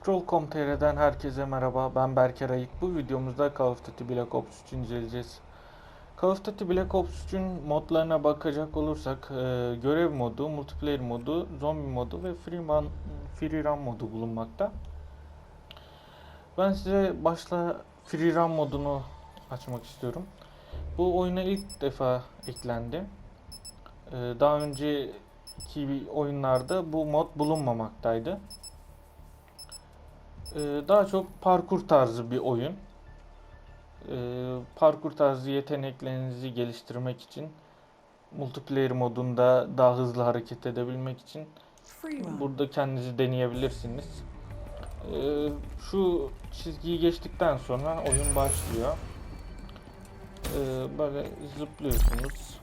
Scroll.com.tr'den herkese merhaba. Ben Berker Ayık. Bu videomuzda Call of Duty Black Ops 3 inceleyeceğiz. Call of Duty Black Ops 3'ün modlarına bakacak olursak e, görev modu, multiplayer modu, zombi modu ve free, man, free run modu bulunmakta. Ben size başla free run modunu açmak istiyorum. Bu oyuna ilk defa eklendi. E, daha önceki oyunlarda bu mod bulunmamaktaydı. Ee, daha çok parkur tarzı bir oyun. Ee, parkur tarzı yeteneklerinizi geliştirmek için multiplayer modunda daha hızlı hareket edebilmek için burada kendinizi deneyebilirsiniz. Ee, şu çizgiyi geçtikten sonra oyun başlıyor. Böyle zıplıyorsunuz.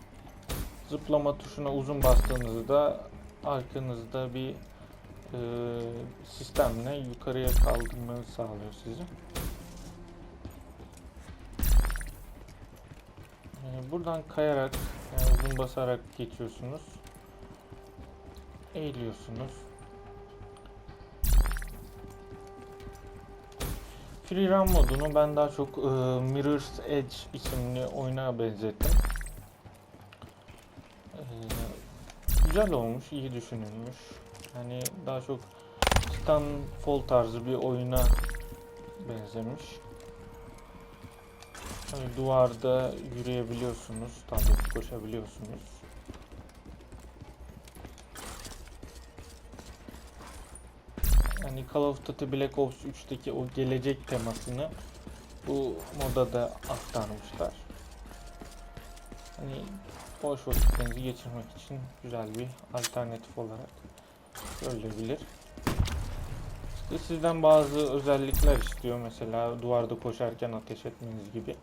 Zıplama tuşuna uzun bastığınızda arkanızda bir e, sistemle yukarıya kaldırmanızı sağlıyor sizi. E, buradan kayarak, yani uzun basarak geçiyorsunuz. Eğiliyorsunuz. Free Run modunu ben daha çok e, Mirror's Edge isimli oyuna benzettim. E, güzel olmuş, iyi düşünülmüş. Yani daha çok Titanfall tarzı bir oyuna benzemiş. Hani duvarda yürüyebiliyorsunuz, tabii koşabiliyorsunuz. Yani Call of Duty Black Ops 3'teki o gelecek temasını bu moda da aktarmışlar. Hani boş vakitlerinizi geçirmek için güzel bir alternatif olarak görülebilir. İşte sizden bazı özellikler istiyor. Mesela duvarda koşarken ateş etmeniz gibi.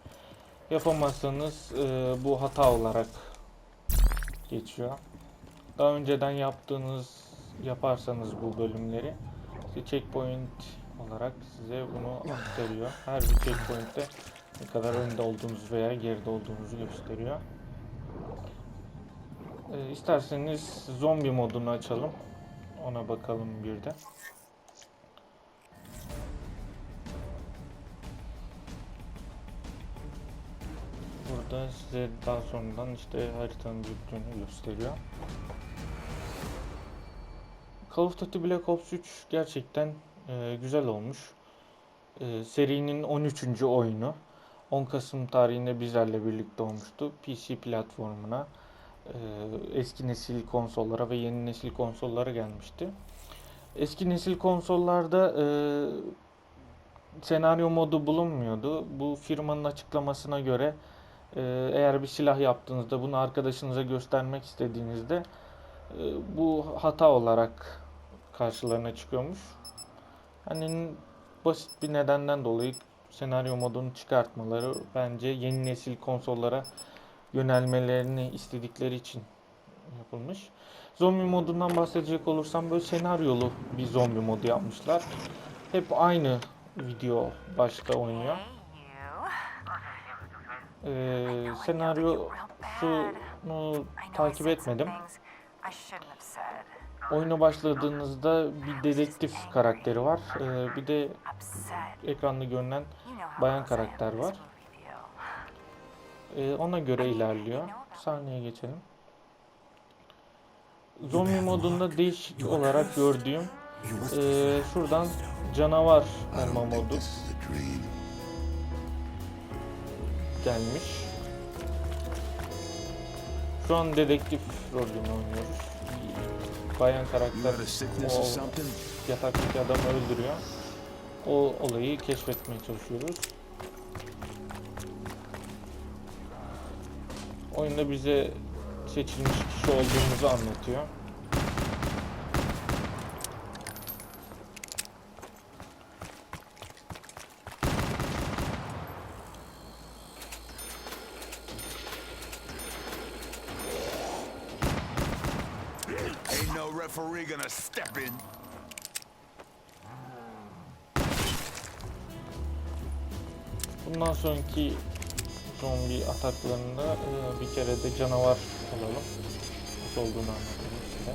Yapamazsanız e, bu hata olarak geçiyor. Daha önceden yaptığınız yaparsanız bu bölümleri işte checkpoint olarak size bunu aktarıyor. Her bir checkpoint'te ne kadar önde olduğunuz veya geride olduğunuzu gösteriyor. E, isterseniz zombi modunu açalım. Ona bakalım bir de. Burada size daha sonradan işte haritanın büyüklüğünü gösteriyor. Call of Duty Black Ops 3 gerçekten e, güzel olmuş. E, serinin 13. oyunu. 10 Kasım tarihinde bizlerle birlikte olmuştu. PC platformuna, eski nesil konsollara ve yeni nesil konsollara gelmişti. Eski nesil konsollarda e, senaryo modu bulunmuyordu. Bu firmanın açıklamasına göre e, eğer bir silah yaptığınızda bunu arkadaşınıza göstermek istediğinizde e, bu hata olarak karşılarına çıkıyormuş. Hani basit bir nedenden dolayı senaryo modunu çıkartmaları bence yeni nesil konsollara yönelmelerini istedikleri için yapılmış. Zombi modundan bahsedecek olursam böyle senaryolu bir zombi modu yapmışlar. Hep aynı video başta oynuyor. Ee, senaryosunu takip etmedim. Oyuna başladığınızda bir dedektif karakteri var. Ee, bir de ekranda görünen bayan karakter var. Ee, ona göre ilerliyor. Sahneye geçelim. Zombi modunda değişik olarak gördüğüm ee, şuradan canavar olma modu gelmiş. Şu an dedektif rolünü oynuyoruz. Bayan karakter o yataktaki adamı öldürüyor. O olayı keşfetmeye çalışıyoruz. Oyunda bize seçilmiş kişi olduğumuzu anlatıyor. Ain't no referee gonna step in. Bundan sonraki zombi ataklarında e, bir kere de canavar olalım. Nasıl olduğunu anlatayım size.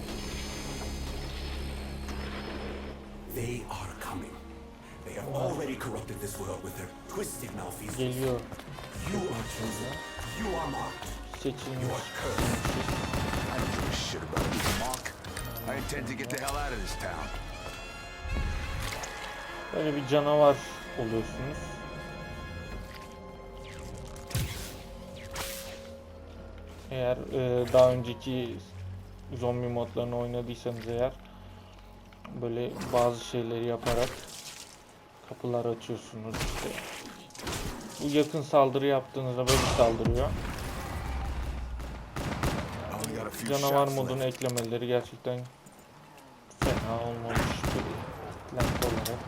They are coming. They have already corrupted this world with their twisted malfeasance. Geliyor. You are chosen. You are marked. Seçilmiş. You are cursed. I don't give a shit about it, Mark. I intend to get the hell out of this town. Böyle bir canavar oluyorsunuz. Eğer e, daha önceki zombi modlarını oynadıysanız eğer böyle bazı şeyleri yaparak kapılar açıyorsunuz işte. Bu yakın saldırı yaptığınızda böyle saldırıyor. Canavar modunu eklemeleri gerçekten fena olmamış. Eklenti olarak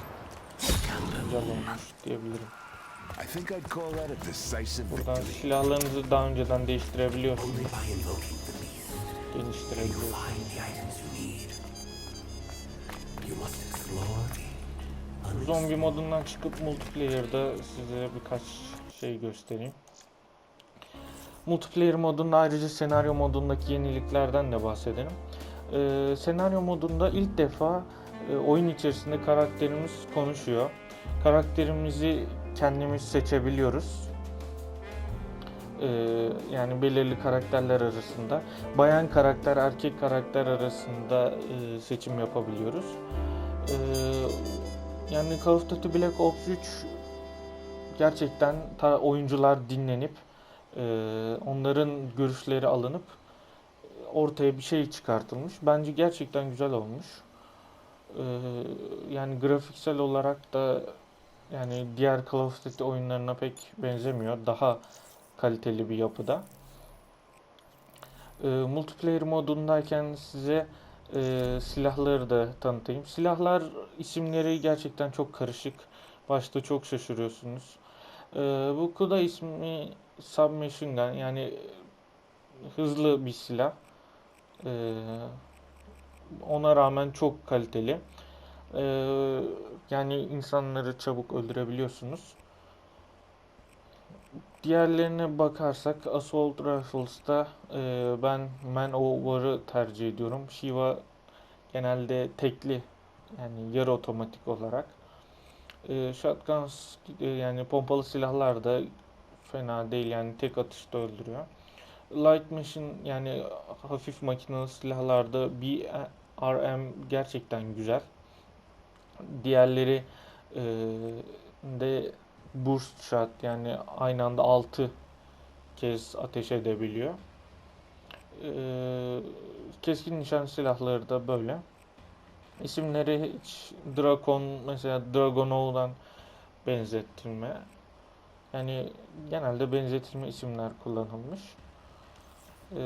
güzel olmuş diyebilirim. I think I'd call that a decisive Buradan victory. silahlarınızı daha önceden değiştirebiliyorsunuz. Only by invoking the beast will you Geliştirebiliyorsunuz. find the items you need. You must explore the Zombi modundan çıkıp multiplayer'da size birkaç şey göstereyim. Multiplayer modunda ayrıca senaryo modundaki yeniliklerden de bahsedelim. Ee, senaryo modunda ilk defa e, oyun içerisinde karakterimiz konuşuyor. Karakterimizi kendimiz seçebiliyoruz. Ee, yani belirli karakterler arasında. Bayan karakter, erkek karakter arasında e, seçim yapabiliyoruz. Ee, yani Call of Duty Black Ops 3 gerçekten ta oyuncular dinlenip e, onların görüşleri alınıp e, ortaya bir şey çıkartılmış. Bence gerçekten güzel olmuş. E, yani grafiksel olarak da yani diğer Call of Duty oyunlarına pek benzemiyor. Daha kaliteli bir yapıda. E, multiplayer modundayken size e, silahları da tanıtayım. Silahlar isimleri gerçekten çok karışık. Başta çok şaşırıyorsunuz. E, bu Kuda ismi Submachine Gun yani hızlı bir silah. E, ona rağmen çok kaliteli. E, yani insanları çabuk öldürebiliyorsunuz. Diğerlerine bakarsak Assault Rifles'ta e, ben Man Over'ı tercih ediyorum. Shiva genelde tekli yani yarı otomatik olarak. E, shotguns e, yani pompalı silahlar da fena değil yani tek atışta öldürüyor. Light machine yani hafif makinalı silahlarda bir RM gerçekten güzel. Diğerleri e, de burst shot yani aynı anda 6 kez ateş edebiliyor. Ee, keskin nişan silahları da böyle. İsimleri hiç Drakon mesela Dragonov'dan benzettirme. Yani genelde benzetilme isimler kullanılmış. Ee,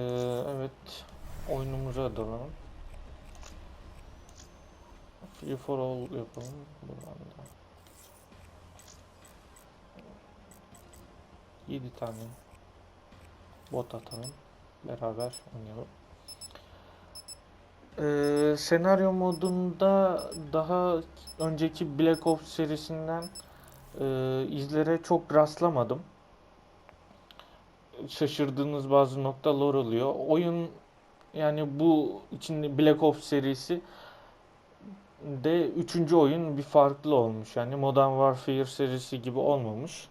evet oyunumuza dönelim. Free for all yapalım. Buradan da. 7 tane bot atalım. Beraber oynayalım. Ee, senaryo modunda daha önceki Black Ops serisinden e, izlere çok rastlamadım. Şaşırdığınız bazı noktalar oluyor. Oyun yani bu içinde Black Ops serisi de üçüncü oyun bir farklı olmuş. Yani Modern Warfare serisi gibi olmamış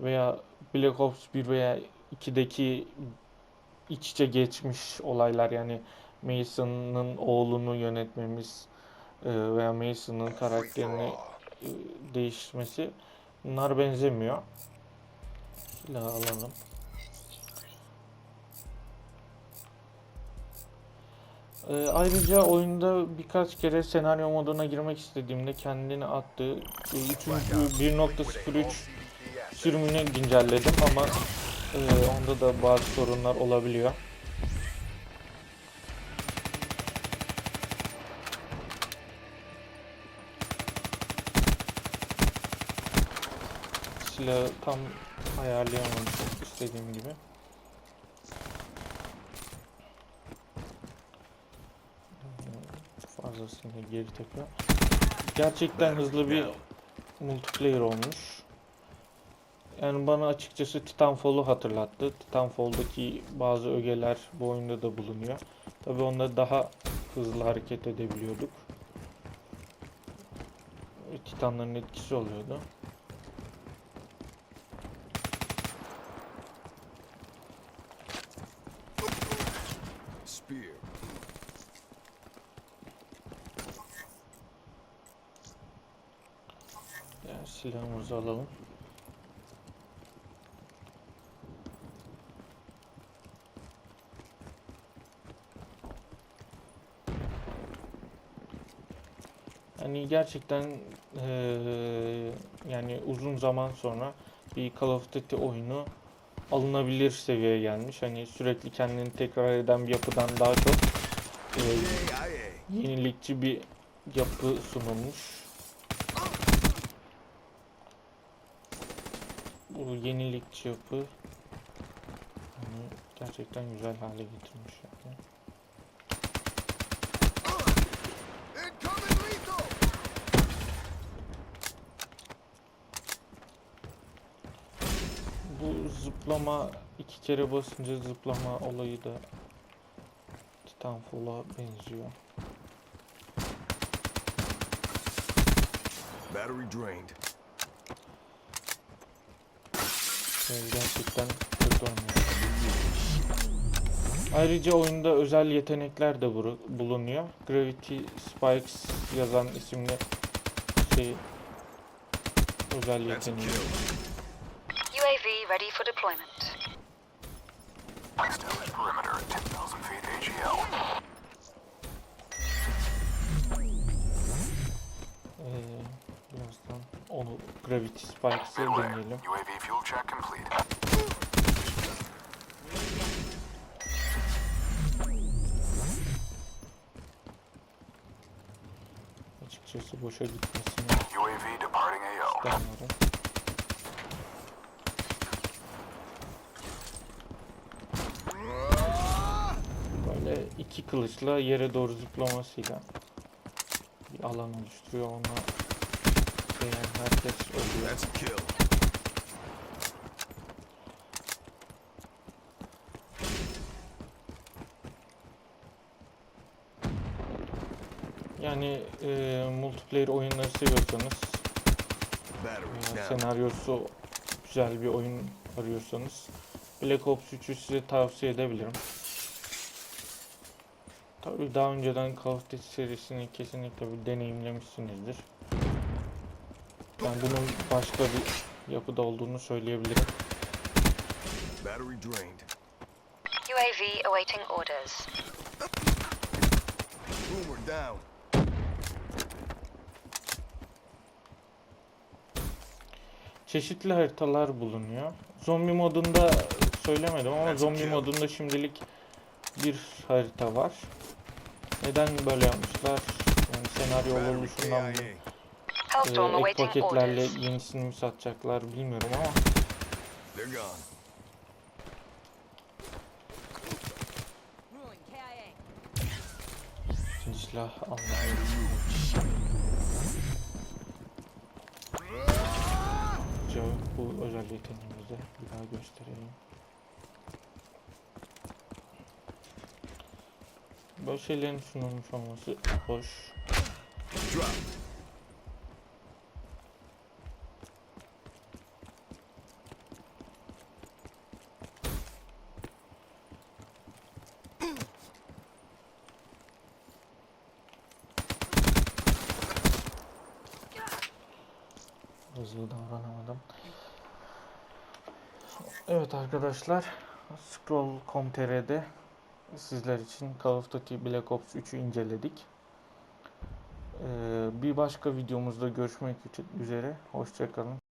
veya Black Ops 1 veya 2'deki iç içe geçmiş olaylar yani Mason'ın oğlunu yönetmemiz e, veya Mason'ın karakterini e, değiştirmesi bunlar benzemiyor. Silah alalım. E, ayrıca oyunda birkaç kere senaryo moduna girmek istediğimde kendini attığı 3. 1.03 sürümünü güncelledim ama e, onda da bazı sorunlar olabiliyor. Silahı tam ayarlayamamışım istediğim gibi. Fazlasıyla geri tepiyor. Gerçekten hızlı bir multiplayer olmuş. Yani bana açıkçası Titanfall'u hatırlattı. Titanfall'daki bazı ögeler bu oyunda da bulunuyor. Tabi onda daha hızlı hareket edebiliyorduk. Titanların etkisi oluyordu. Ya, silahımızı alalım. Hani gerçekten eee, yani uzun zaman sonra bir Call of Duty oyunu alınabilir seviyeye gelmiş. Hani sürekli kendini tekrar eden bir yapıdan daha çok CIA. yenilikçi bir yapı sunulmuş. Bu yenilikçi yapı hani gerçekten güzel hale getirmiş yani. Bu zıplama iki kere basınca zıplama olayı da Titanfall'a benziyor. Battery drained. Şey, gerçekten kötü oynuyor. Ayrıca oyunda özel yetenekler de buru- bulunuyor. Gravity Spikes yazan isimli şey özel yeteneği. UAV ready for deployment. Establish perimeter at 10,000 feet AGL. Ee, birazdan onu Gravity Spikes'ı deneyelim. Check complete. Açıkçası boşa gitmesini UAV departing AO. istemiyorum. Böyle iki kılıçla yere doğru zıplamasıyla bir alan oluşturuyor. Ona değen herkes ölüyor. That's a kill. Yani e, multiplayer oyunları seviyorsanız, e, senaryosu güzel bir oyun arıyorsanız Black Ops 3'ü size tavsiye edebilirim. Tabii daha önceden Call of Duty serisini kesinlikle bir deneyimlemişsinizdir. Yani bunun başka bir yapıda olduğunu söyleyebilirim. Battery drained. UAV awaiting orders. Boomer down. Çeşitli haritalar bulunuyor. Zombi modunda söylemedim ama zombi modunda şimdilik bir harita var. Neden böyle yapmışlar? Yani senaryo oluşundan mı? Ee, ek paketlerle yenisini mi satacaklar bilmiyorum ama silah almayı bu özel yeteneğimizi bir daha göstereyim. Böyle şeylerin sunulmuş olması hoş. Hızlı davranamadım. Evet arkadaşlar, Scroll.com.tr'de sizler için Call of Duty Black Ops 3'ü inceledik. Ee, bir başka videomuzda görüşmek üzere. Hoşçakalın.